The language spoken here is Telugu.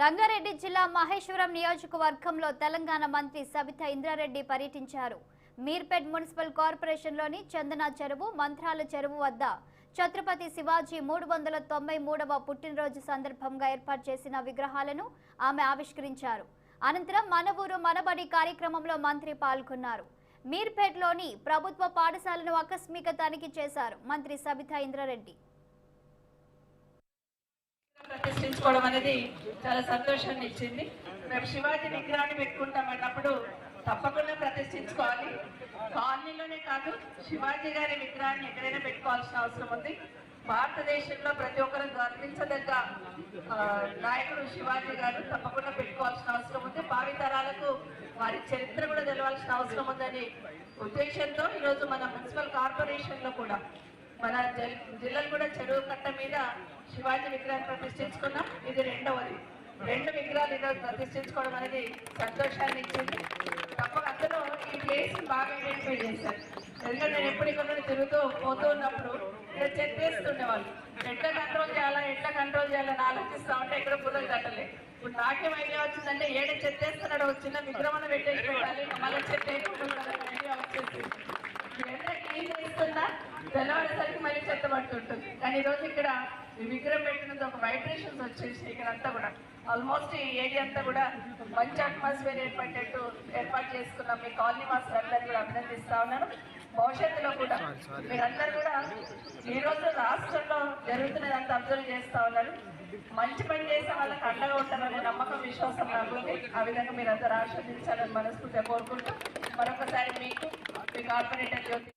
రంగారెడ్డి జిల్లా మహేశ్వరం నియోజకవర్గంలో తెలంగాణ మంత్రి సబిత ఇంద్రారెడ్డి పర్యటించారు. మీర్పేట్ మున్సిపల్ కార్పొరేషన్లోని చందన చెరువు మంత్రాల చెరువు వద్ద ఛత్రపతి శివాజీ మూడు వందల తొంభై మూడవ పుట్టినరోజు సందర్భంగా ఏర్పాటు చేసిన విగ్రహాలను ఆమె ఆవిష్కరించారు. అనంతరం మన ఊరు మనబడి కార్యక్రమంలో మంత్రి పాల్గొన్నారు. మీర్పేట్లోని ప్రభుత్వ పాఠశాలను ఆకస్మిక తనిఖీ చేశారు మంత్రి సబితా ఇంద్రారెడ్డి. ప్రతిష్ఠించుకోవడం అనేది చాలా సంతోషాన్ని ఇచ్చింది. మేము శివాజీ విగ్రహాన్ని పెట్టుకుంటాం అన్నప్పుడు తప్పకుండా ప్రతిష్ఠించుకోవాలి. కాలనీలోనే కాదు శివాజీ గారి విగ్రహాన్ని ఎక్కడైనా పెట్టుకోవాల్సిన అవసరం ఉంది. భారతదేశంలో ప్రతి ఒక్కరు గర్వించదగ్గ నాయకుడు శివాజీ గారు. తప్పకుండా పెట్టుకోవాల్సిన అవసరం ఉంది. భావితరాలకు వారి చరిత్ర కూడా తెలవాల్సిన అవసరం ఉందని ఉద్దేశంతో ఈరోజు మన మున్సిపల్ కార్పొరేషన్లో కూడా మన జిల్లాలు కూడా చెరువు కట్ట మీద శివాజీ విగ్రహం ప్రతిష్ఠించుకున్నాం. ఇది రెండవది. రెండు విగ్రహాలు ఈరోజు ప్రతిష్ఠించుకోవడం అనేది సంతోషాన్ని ఇచ్చింది. తప్పక అందులో ఈ ప్లేస్ బాగా ఐడెంటిఫై చేశారు. ఎందుకంటే నేను ఎప్పుడు ఇక్కడ తిరుగుతూ పోతూ ఉన్నప్పుడు ఇక్కడ చెత్తేస్తుండేవాళ్ళు ఎట్లా కంట్రోల్ చేయాలా ఎట్లా కంట్రోల్ చేయాలని ఆలోచిస్తా ఉంటే ఇక్కడ బుర్రలు కట్టలే ఇప్పుడు నాకేం ఐడియా వచ్చిందంటే ఏడ చెత్తేస్తున్నాడు ఒక చిన్న విగ్రహం పెట్టేసి పెట్టాలి. మళ్ళీ చెత్త వేయకుండా ఐడియా వచ్చేసి ఎంత క్లీన్ చేస్తున్నా? తెల్లవారేసరికి మళ్ళీ చెత్త పడుతుంటుంది. కానీ ఈరోజు ఇక్కడ ఈ విగ్రహం పెట్టినంత ఒక వైబ్రేషన్స్ వచ్చేసి ఇక్కడ అంతా కూడా. ఆల్మోస్ట్ ఈ ఏరియా అంతా కూడా మంచి అట్మాస్ఫియర్ ఏర్పడేట్టు ఏర్పాటు చేసుకున్నాం. మీ కాలనీ మాస్టర్ అందరినీ కూడా అభినందిస్తా ఉన్నాను. భవిష్యత్తులో కూడా మీరందరూ కూడా ఈ రోజు రాష్ట్రంలో జరుగుతున్నదంతా అబ్జర్వ్ చేస్తా ఉన్నారు. మంచి పని చేసే వాళ్ళకి అండగా ఉంటారనే నమ్మకం విశ్వాసం నాకుంది ఆ విధంగా మీరందరూ ఆస్వాదించాలని మనస్ఫూర్తిగా కోరుకుంటూ మరొకసారి మీకు మీ కార్పొరేటర్ జ్యోతి